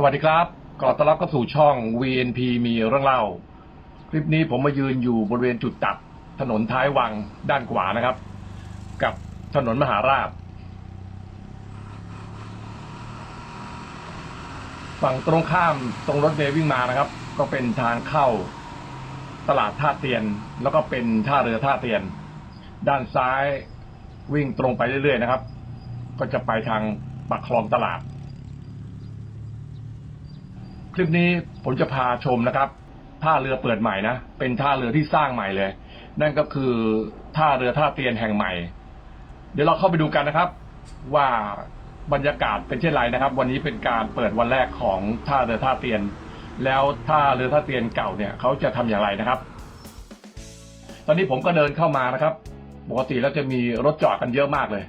สวัสดีครับขอต้อนรับเข้าสู่ช่อง VNP มีเรื่องเล่า คลิปนี้ผมมายืนอยู่บริเวณจุดตัดถนนท้ายวังด้านขวานะครับ กับถนนมหาราช ฝั่งตรงข้ามตรงรถเมล์วิ่งมานะครับ ก็เป็นทางเข้าตลาดท่าเตียน แล้วก็เป็นท่าเรือท่าเตียน ด้านซ้ายวิ่งตรงไปเรื่อยๆนะครับ ก็จะไปทางปากคลองตลาด ลิปนี้ผมจะพาชมนะครับ ท่าเรือเปิดใหม่นะ เป็นท่าเรือที่สร้างใหม่เลย นั่นก็คือท่าเรือท่าเตียนแห่งใหม่ เดี๋ยวเราเข้าไปดูกันนะครับ ว่าบรรยากาศเป็นเช่นไรนะครับ วันนี้เป็นการเปิดวันแรกของท่าเรือท่าเตียน แล้วท่าเรือท่าเตียนเก่าเนี่ยเขาจะทำอย่างไรนะครับ ตอนนี้ผมก็เดินเข้ามานะครับ ปกติแล้วจะมีรถจอดกันเยอะมากเลย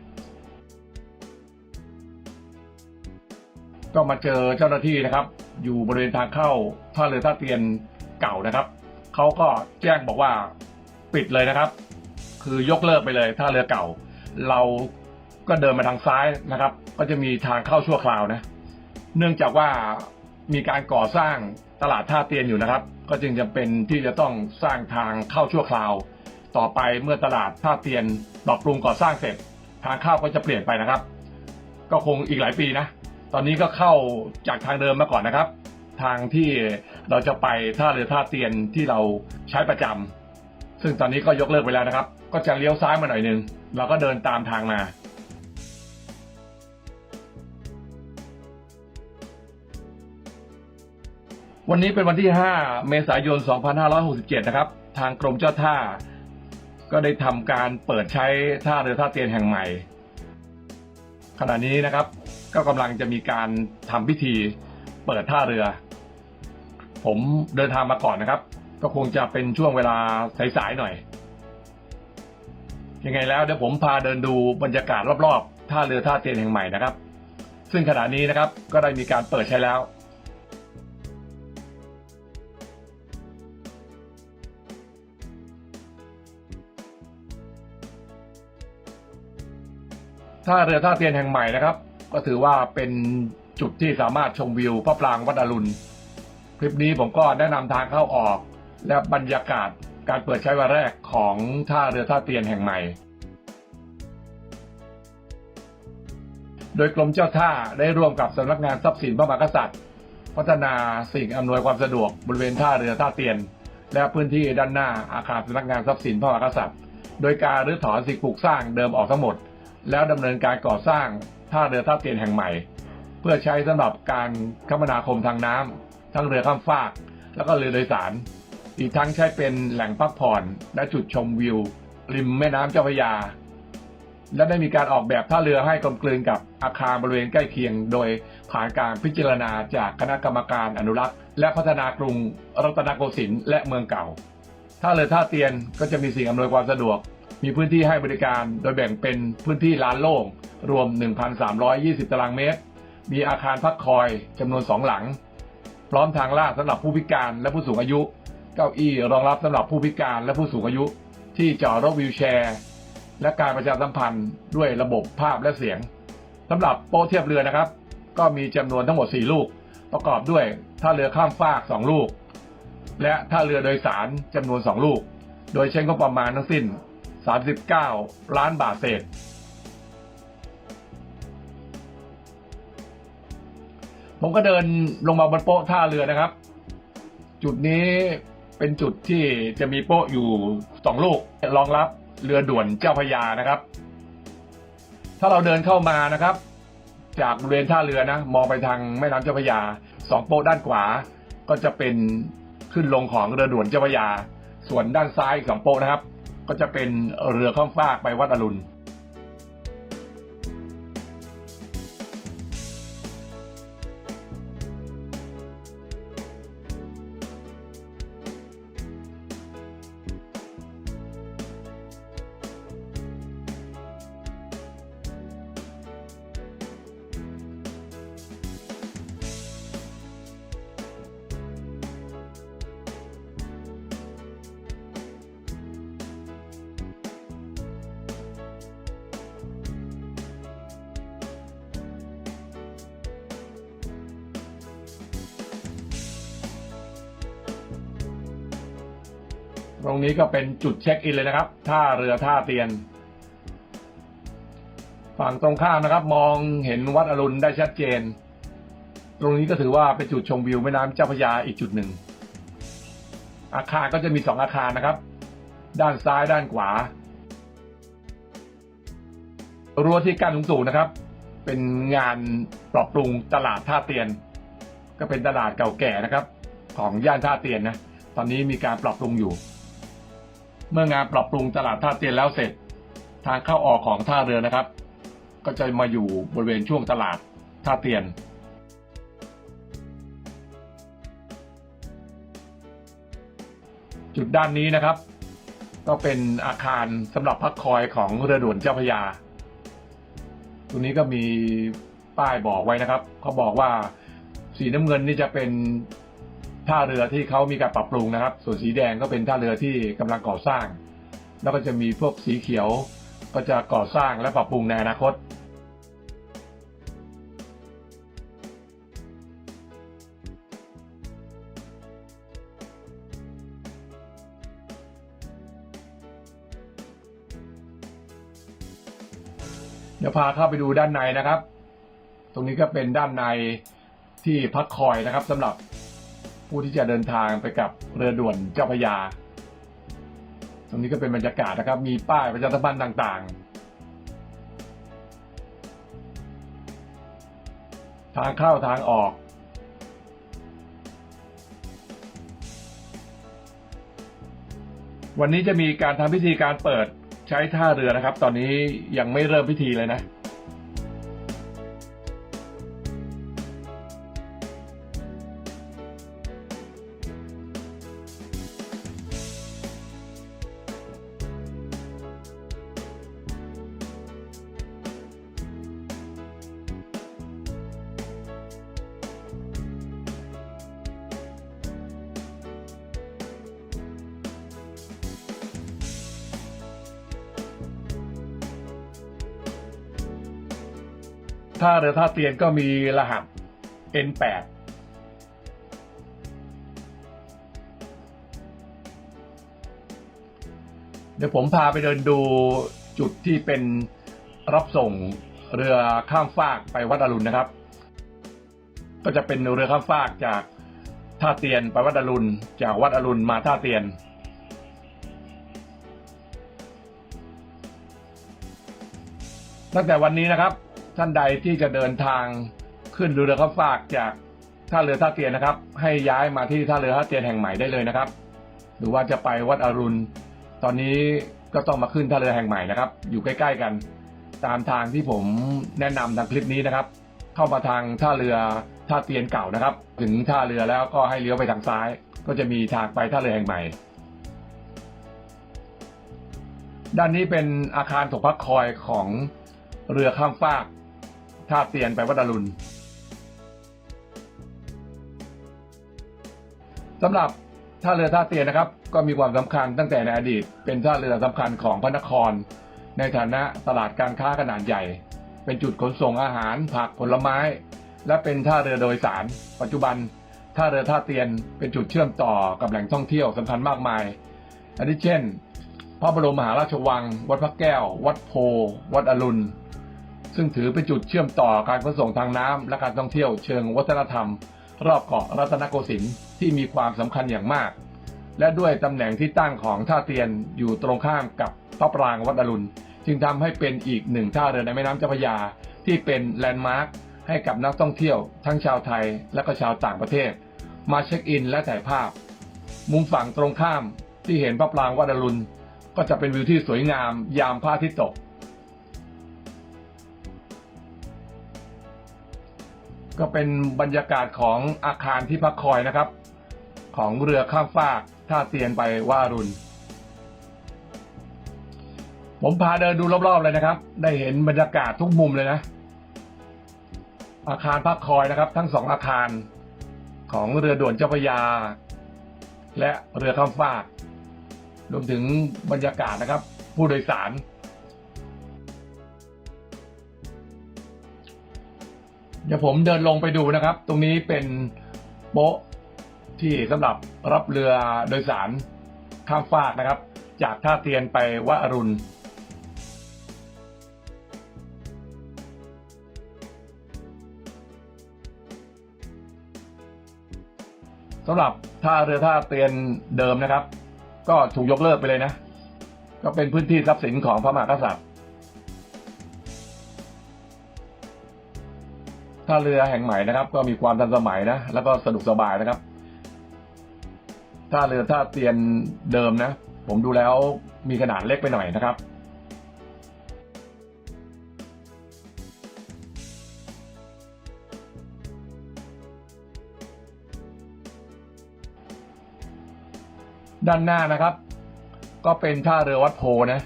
ก็มาเจอเจ้าหน้าที่นะครับ อยู่บริเวณทางเข้าท่าเรือท่าเตียนเก่านะครับเขาก็แจ้งบอกว่าปิดเลยนะครับ คือยกเลิกไปเลยท่าเรือเก่า เราก็เดินมาทางซ้ายนะครับ ก็จะมีทางเข้าชั่วคราวนะ เนื่องจากว่ามีการก่อสร้างตลาดท่าเตียนอยู่นะครับ ก็จึงจำเป็นที่จะต้องสร้างทางเข้าชั่วคราว ต่อไปเมื่อตลาดท่าเตียนปรับปรุงก่อสร้างเสร็จ ทางเข้าก็จะเปลี่ยนไปนะครับ ก็คงอีกหลายปีนะ ตอนนี้ก็เข้าจากทางเดิมมาก่อนนะครับ ทางที่เราจะไปท่าเรือท่าเตียนที่เราใช้ประจำซึ่งตอนนี้ก็ยกเลิกไปแล้วนะครับ ก็จะเลี้ยวซ้ายมาหน่อยนึงเราก็เดินตามทางมาวันนี้เป็นวันที่ 5 เมษายน 2567 นะครับ ทางกรมเจ้าท่า ก็ได้ทำการเปิดใช้ท่าเรือท่าเตียนแห่งใหม่ ขณะนี้นะครับ ก็กำลังจะมีการทำพิธีเปิดท่าเรือ ผมเดินทางมาก่อนนะครับ ก็คงจะเป็นช่วงเวลาสายๆหน่อย ยังไงแล้วเดี๋ยวผมพาเดินดูบรรยากาศรอบๆท่าเรือท่าเตียนแห่งใหม่นะครับ ซึ่งขณะนี้นะครับก็ได้มีการเปิดใช้แล้วท่าเรือท่าเตียนแห่งใหม่นะครับ ก็ถือว่าเป็นจุดที่สามารถชมวิวพระปรางวัดอรุณ คลิปนี้ผมก็แนะนำทางเข้าออก และบรรยากาศการเปิดใช้วันแรกของท่าเรือท่าเตียนแห่งใหม่ โดยกรมเจ้าท่าได้ร่วมกับสำนักงานทรัพย์สินพระมหากษัตริย์ พัฒนาสิ่งอำนวยความสะดวกบริเวณท่าเรือท่าเตียน และพื้นที่ด้านหน้าอาคารสำนักงานทรัพย์สินพระมหากษัตริย์ โดยการรื้อถอนสิ่งปลูกสร้างเดิมออกทั้งหมด แล้วดำเนินการก่อสร้าง ท่าเรือท่าเตียนแห่งใหม่ เพื่อใช้สำหรับการคมนาคมทางน้ำทั้งเรือข้ามฟาก แล้วก็เรือโดยสาร อีกทั้งใช้เป็นแหล่งพักผ่อนและจุดชมวิว ริมแม่น้ำเจ้าพระยา และได้มีการออกแบบท่าเรือให้กลมกลืนกับอาคารบริเวณใกล้เคียง โดยผ่านการพิจารณาจากคณะกรรมการอนุรักษ์ และพัฒนากรุงรัตนโกสินทร์และเมืองเก่าท่าเรือท่าเตียนก็จะมีสิ่งอำนวยความสะดวก มีพื้นที่ให้บริการโดยแบ่งเป็นพื้นที่ลานโล่ง รวม 1,320 ตารางเมตร มีอาคารพักคอยจำนวนสองหลัง พร้อมทางลาดสำหรับผู้พิการและผู้สูงอายุ เก้าอี้รองรับสำหรับผู้พิการและผู้สูงอายุ ที่จอดรถวีลแชร์ และการประชาสัมพันธ์ด้วยระบบภาพและเสียงสำหรับโป๊ะเทียบเรือนะครับ ก็มีจำนวนทั้งหมด 4 ลูก ประกอบด้วยท่าเรือข้ามฟาก 2 ลูก และท่าเรือโดยสารจำนวน 2 ลูก โดยใช้งบประมาณทั้งสิ้น 39 ล้านบาทเศษ ผมก็เดินลงมาบนโป๊ะท่าเรือนะครับ จุดนี้เป็นจุดที่จะมีโป๊ะอยู่สองลูกรองรับเรือด่วนเจ้าพยานะครับ ถ้าเราเดินเข้ามานะครับ จากบริเวณท่าเรือนะ มองไปทางแม่น้ำเจ้าพยาสองโป๊ะด้านขวาก็จะเป็นขึ้นลงของเรือด่วนเจ้าพยา ส่วนด้านซ้ายสองโป๊ะนะครับ ก็จะเป็นเรือข้ามฟากไปวัดอรุณ ตรงนี้ก็เป็นจุดเช็คอินเลยนะครับ ท่าเรือท่าเตียน ฝั่งตรงข้ามนะครับ มองเห็นวัดอรุณได้ชัดเจน ตรงนี้ก็ถือว่าเป็นจุดชมวิวแม่น้ำเจ้าพระยาอีกจุดหนึ่ง อาคารก็จะมีสองอาคารนะครับ ด้านซ้ายด้านขวา รั้วที่กั้นสูงๆนะครับ เป็นงานปรับปรุงตลาดท่าเตียน ก็เป็นตลาดเก่าแก่นะครับ ของย่านท่าเตียนนะตอนนี้มีการปรับปรุงอยู่ เมื่องานปรับปรุงตลาดท่าเตียนแล้วเสร็จ ทางเข้าออกของท่าเรือนะครับ ก็จะมาอยู่บริเวณช่วงตลาดท่าเตียน จุดด้านนี้นะครับ ก็เป็นอาคารสำหรับพักคอยของเรือด่วนเจ้าพระยา ตรงนี้ก็มีป้ายบอกไว้นะครับเขาบอกว่าสีน้ำเงินนี่จะเป็น ท่าเรือที่เขามีการปรับปรุงนะครับ ส่วนสีแดงก็เป็นท่าเรือที่กำลังก่อสร้าง แล้วก็จะมีพวกสีเขียว ก็จะก่อสร้างและปรับปรุงในอนาคตเดี๋ยวพาเข้าไปดูด้านในนะครับ ตรงนี้ก็เป็นด้านในที่พักคอยนะครับสำหรับ ผู้ที่จะเดินทางไปกับเรือด่วนเจ้าพยา ตรงนี้ก็เป็นบรรยากาศนะครับ มีป้ายประชาสัมพันธ์ต่างๆ ทางเข้าทางออก วันนี้จะมีการทำพิธีการเปิดใช้ท่าเรือนะครับ ตอนนี้ยังไม่เริ่มพิธีเลยนะ ท่าเรือท่าเตียนก็มีรหัส N8 เดี๋ยวผมพาไปเดินดูจุดที่เป็นรับส่งเรือข้ามฟากไปวัดอรุณนะครับ ก็จะเป็นเรือข้ามฟากจากท่าเตียนไปวัดอรุณ จากวัดอรุณมาท่าเตียนตั้งแต่วันนี้นะครับ ท่านใดที่จะเดินทางขึ้นเรือข้ามฟากจากท่าเรือท่าเตียนนะครับ ให้ย้ายมาที่ท่าเรือท่าเตียนแห่งใหม่ได้เลยนะครับ หรือว่าจะไปวัดอรุณ ตอนนี้ก็ต้องมาขึ้นท่าเรือแห่งใหม่นะครับ อยู่ใกล้ๆกัน ตามทางที่ผมแนะนำทางคลิปนี้นะครับ เข้ามาทางท่าเรือท่าเตียนเก่านะครับ ถึงท่าเรือแล้วก็ให้เลี้ยวไปทางซ้าย ก็จะมีทางไปท่าเรือแห่งใหม่ ด้านนี้เป็นอาคารถกพักคอยของเรือข้ามฟาก ท่าเตียนไปวัดอรุณสำหรับท่าเรือท่าเตียนนะครับ ก็มีความสำคัญตั้งแต่ในอดีต เป็นท่าเรือสำคัญของพระนคร ในฐานะตลาดการค้าขนาดใหญ่ เป็นจุดขนส่งอาหารผักผลไม้ และเป็นท่าเรือโดยสาร ปัจจุบันท่าเรือท่าเตียนเป็นจุดเชื่อมต่อกับแหล่งท่องเที่ยวสำคัญมากมายอาทิเช่น พระบรมมหาราชวัง วัดพระแก้ว วัดโพ วัดอรุณ ซึ่งถือเป็นจุดเชื่อมต่อการขนส่งทางน้ำและการท่องเที่ยวเชิงวัฒนธรรม รอบเกาะรัตนโกสินทร์ที่มีความสำคัญอย่างมาก และด้วยตำแหน่งที่ตั้งของท่าเตียนอยู่ตรงข้ามกับพระปรางวัดอรุณ จึงทำให้เป็นอีกหนึ่งท่าเรือในแม่น้ำเจ้าพระยา ที่เป็นแลนด์มาร์คให้กับนักท่องเที่ยว ทั้งชาวไทยและก็ชาวต่างประเทศ มาเช็คอินและถ่ายภาพ มุมฝั่งตรงข้ามที่เห็นพระปรางวัดอรุณ ก็จะเป็นวิวที่สวยงามยามพระอาทิตย์ตก ก็เป็นบรรยากาศของอาคารที่พักคอยนะครับ ของเรือข้ามฟากท่าเตียนไปว่ารุณผมพาเดินดูรอบๆเลยนะครับ ได้เห็นบรรยากาศทุกมุมเลยนะ อาคารพักคอยนะครับ ทั้งสองอาคารของเรือด่วนเจ้าพระยา และเรือข้ามฟาก รวมถึงบรรยากาศนะครับ ผู้โดยสาร เดี๋ยวผมเดินลงไปดูนะครับ ตรงนี้เป็นโป๊ะที่สำหรับรับเรือโดยสารข้ามฟากนะครับ จากท่าเตียนไปวะอรุณสำหรับท่าเรือท่าเตียนเดิมนะครับ ก็ถูกยกเลิกไปเลยนะ ก็เป็นพื้นที่ทรัพย์สินของพระมหากษัตริย์ ท่าเรือแห่งใหม่นะครับ ก็มีความทันสมัยนะ แล้วก็สะดวกสบายนะครับ ท่าเรือท่าเตียนเดิมนะ ผมดูแล้วมีขนาดเล็กไปหน่อยนะครับด้านหน้านะครับ ก็เป็นท่าเรือวัดโพนะ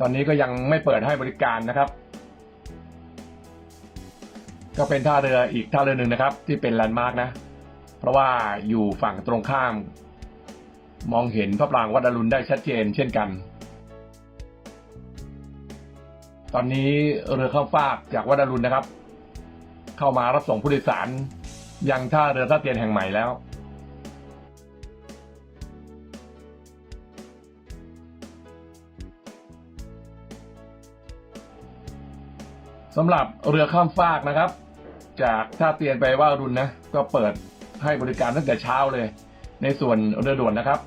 ตอนนี้ก็ยังไม่เปิดให้บริการนะครับ ก็เป็นท่าเรืออีกท่าเรือหนึ่งนะครับ ที่เป็นแลนด์มาร์กนะ เพราะว่าอยู่ฝั่งตรงข้าม มองเห็นพระปรางวัดอรุณได้ชัดเจนเช่นกัน ตอนนี้เรือข้ามฟากจากวัดอรุณนะครับ เข้ามารับส่งผู้โดยสาร ยังท่าเรือท่าเตียนแห่งใหม่แล้วสำหรับเรือข้ามฟากนะครับ จากท่าเตียนไปว่ารุนนะ ก็เปิดให้บริการตั้งแต่เช้าเลย ในส่วนเรือด่วนนะครับ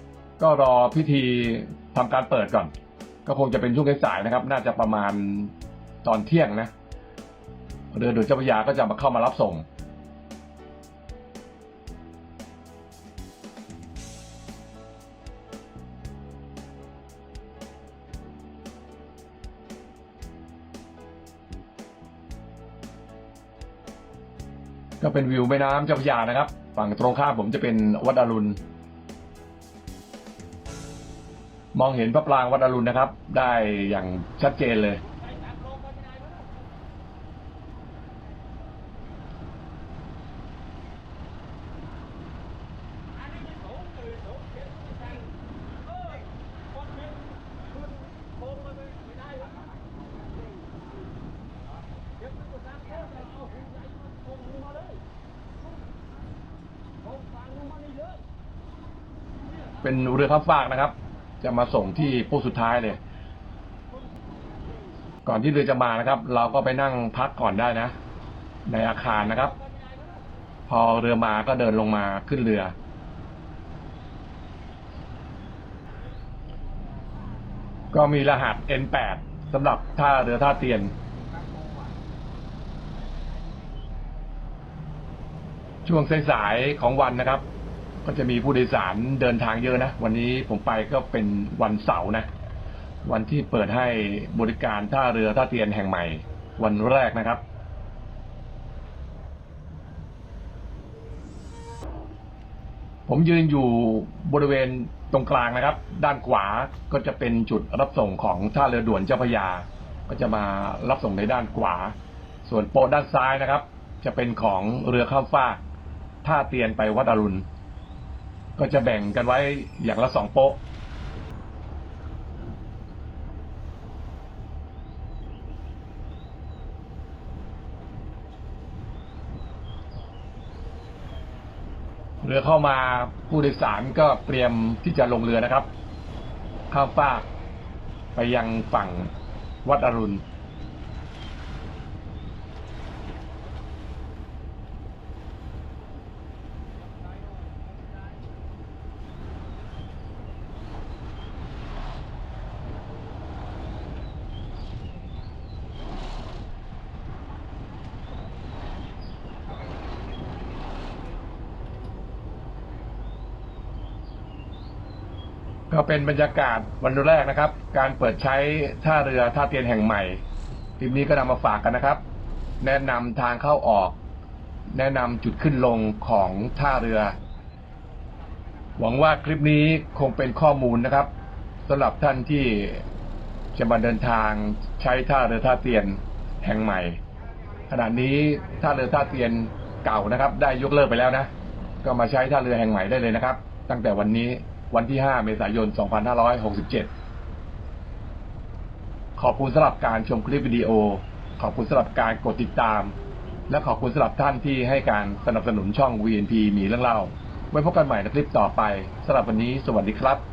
ก็รอพิธีทำการเปิดก่อน ก็คงจะเป็นช่วงสายนะครับ น่าจะประมาณตอนเที่ยงนะ เรือด่วนเจ้าพระยาก็จะมาเข้ามารับส่ง ก็เป็นวิวแม่น้ำเจ้าพระยานะครับ ฝั่งตรงข้ามผมจะเป็นวัดอรุณ มองเห็นพระปรางวัดอรุณนะครับ ได้อย่างชัดเจนเลย เป็นเรือข้ามฟากนะครับ จะมาส่งที่ปูสุดท้ายเลย ก่อนที่เรือจะมานะครับ เราก็ไปนั่งพักก่อนได้นะ ในอาคารนะครับ พอเรือมาก็เดินลงมาขึ้นเรือ ก็มีรหัส N8 สำหรับท่าเรือท่าเตียนช่วงสายๆของวันนะครับ ก็จะมีผู้โดยสารเดินทางเยอะนะวันนี้ผมไปก็เป็นวันเสาร์นะวันที่เปิดให้บริการท่าเรือท่าเตียนแห่งใหม่ วันแรกนะครับ ผมยืนอยู่บริเวณตรงกลางนะครับ ด้านขวาก็จะเป็นจุดรับส่งของท่าเรือด่วนเจ้าพระยา ก็จะมารับส่งในด้านขวา ส่วนโปด้านซ้ายนะครับ จะเป็นของเรือข้ามฟากท่าเตียนไปวัดอรุณ ก็จะแบ่งกันไว้อย่างละสองโป๊ะ เรือเข้ามาผู้โดยสารก็เตรียมที่จะลงเรือนะครับ ข้ามฟากไปยังฝั่งวัดอรุณ ก็เป็นบรรยากาศวันแรกนะครับ การเปิดใช้ท่าเรือท่าเตียนแห่งใหม่คลิปนี้ก็นำมาฝากกันนะครับ แนะนำทางเข้าออก แนะนำจุดขึ้นลงของท่าเรือ หวังว่าคลิปนี้คงเป็นข้อมูลนะครับสำหรับท่านที่จะมาเดินทางใช้ท่าเรือท่าเตียนแห่งใหม่ ขณะนี้ท่าเรือท่าเตียนเก่านะครับ ได้ยกเลิกไปแล้วนะ ก็มาใช้ท่าเรือแห่งใหม่ได้เลยนะครับ ตั้งแต่วันนี้ วันที่ 5 เมษายน 2567 ขอบคุณสำหรับการชมคลิปวิดีโอ ขอบคุณสำหรับการกดติดตาม และขอบคุณสำหรับท่านที่ให้การสนับสนุนช่อง VNP มีเรื่องเล่า ไว้พบกันใหม่ในคลิปต่อไปสำหรับวันนี้ สวัสดีครับ